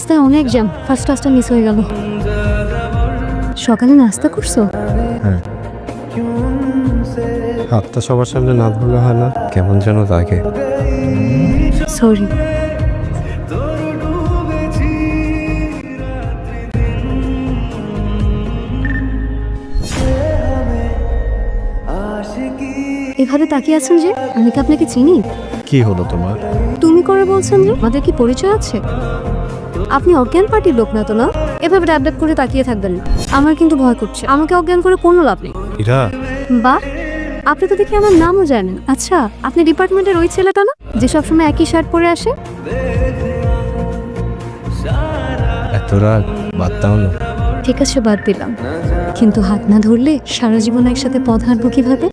রাস্তায় অনেক jam. First ক্লাসটা মিস হয়ে গেল। সকালে নাস্তা করছ? হ্যাঁ। হাতটা সবার সামনে না ধরলে হয় না। কেমন যেন লাগে। সরি এভাবে তাকিয়ে আছেন যে আমি কি আপনাকে চিনি? কি হলো তোমার? তুমি করে বলছেন যে আমাদের কি পরিচয় আছে? আপনি অজ্ঞান পার্টির লোক না তো না? এভাবে ড্যাব ড্যাব করে তাকিয়ে থাকবেন। আমার কিন্তু ভয় করছে। আমাকে অজ্ঞান করে কোনো লাভ নেই। ইরা? বা আপনি তো দেখি আমার নামও জানেন। আচ্ছা আপনি ডিপার্টমেন্টের ওই ছেলেটা না? যে সবসময় একই শার্ট পরে আসে? এত রাগ বাদ ঠিক আছে বাদ দিলাম। কিন্তু হাত না ধরলে সারা জীবন একসাথে পথ হাঁটবো কীভাবে?